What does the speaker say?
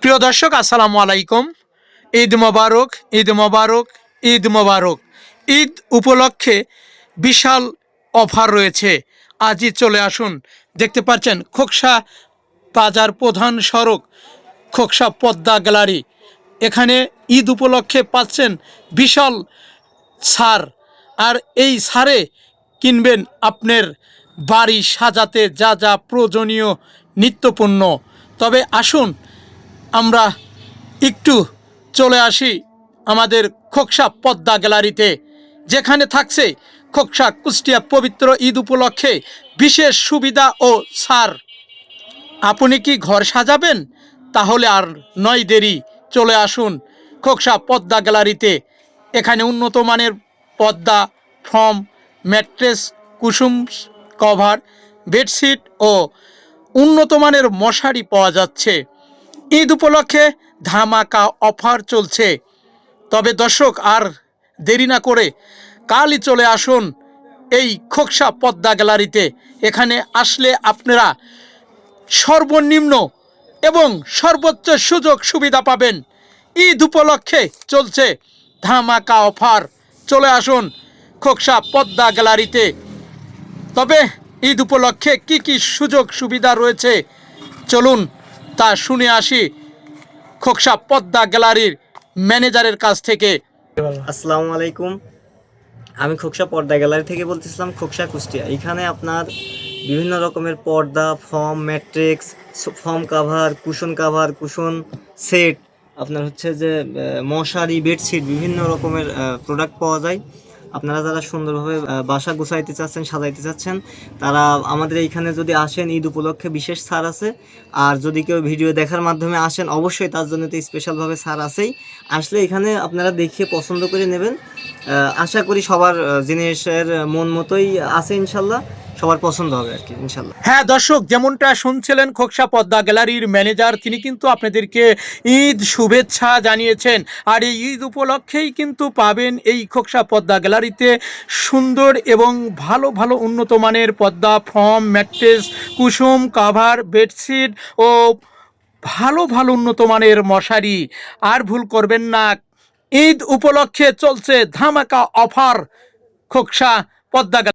প্রিয় দর্শক, আসসালামু আলাইকুম। ঈদ মোবারক ঈদ মোবারক ঈদ মোবারক। ঈদ উপলক্ষে বিশাল অফার রয়েছে। আজই চলে আসুন, দেখতে পাচ্ছেন খোকসা বাজার প্রধান সড়ক, খোকসা পদ্মা গ্যালারি। এখানে ঈদ উপলক্ষে পাচ্ছেন বিশাল ছাড়। আর এই ছাড়ে কিনবেন আপনার বাড়ি সাজাতে যা যা প্রয়োজনীয় নিত্যপণ্য। তবে আসুন আমরা একটু চলে আসি আমাদের খোকসা পদ্মা গ্যালারিতে, যেখানে থাকছে খোকসা কুষ্টিয়া পবিত্র ঈদ উপলক্ষে বিশেষ সুবিধা ও সার। আপনি কি ঘর সাজাবেন? তাহলে আর নয় দেরি, চলে আসুন খোকসা পদ্মা গ্যালারিতে। এখানে উন্নত মানের পদ্মা, ফর্ম, ম্যাট্রেস, কুসুম কভার, বেডশিট ও উন্নত মানের মশারি পাওয়া যাচ্ছে। ঈদ উপলক্ষে ধামাকা অফার চলছে। তবে দর্শক, আর দেরি না করে কালই চলে আসুন এই খোকসা পদ্মা গ্যালারিতে। এখানে আসলে আপনারা সর্বনিম্ন এবং সর্বোচ্চ সুযোগ সুবিধা পাবেন। ঈদ উপলক্ষে চলছে ধামাকা অফার। চলে আসুন খোকসা পদ্মা গ্যালারিতে। তবে ঈদ উপলক্ষে কি কি সুযোগ সুবিধা রয়েছে? চলুন তা শুনে আসি খোকসা পদ্মা গ্যালারির ম্যানেজারের কাছ থেকে। আসসালামু আলাইকুম। আমি খোকসা পর্দা গ্যালারি থেকে বলতেছিলাম খোকসা কুষ্টিয়া। এখানে আপনার বিভিন্ন রকমের পর্দা, foam, mattress, foam cover, cushion cover, cushion set, আপনার হচ্ছে যে মশারি, বেডশিট, বিভিন্ন রকমের প্রোডাক্ট পাওয়া যায়। আপনারা যারা সুন্দরভাবে বাসা গুছাইতে চাচ্ছেন, সাজাইতে চাচ্ছেন, তারা আমাদের এইখানে যদি আসেন, ঈদ উপলক্ষে বিশেষ ছাড় আছে। আর যদি কেউ ভিডিও দেখার মাধ্যমে আসেন, অবশ্যই তার জন্য তো স্পেশালভাবে ছাড় আছেই। আসলে এখানে আপনারা দেখিয়ে পছন্দ করে নেবেন। আশা করি সবার জিনিসের মন মতোই আছে ইনশাল্লাহ। সবার পছন্দ হবে আর কি, ইনশাল্লাহ। হ্যাঁ দর্শক, যেমনটা শুনছিলেন খোকসা পদ্মা গ্যালারির ম্যানেজার, তিনি কিন্তু আপনাদেরকে ঈদ শুভেচ্ছা জানিয়েছেন। আর এই ঈদ উপলক্ষেই কিন্তু পাবেন এই খোকসা পদ্মা গ্যালারিতে সুন্দর এবং ভালো ভালো উন্নত মানের পদ্মা, ফর্ম, ম্যাট্রেস, কুসুম, কাভার, বেডশিট ও ভালো ভালো উন্নত মানের মশারি। আর ভুল করবেন না, ঈদ উপলক্ষে চলছে ধামাকা অফার খোকসা পদ্মা গ্যালারি।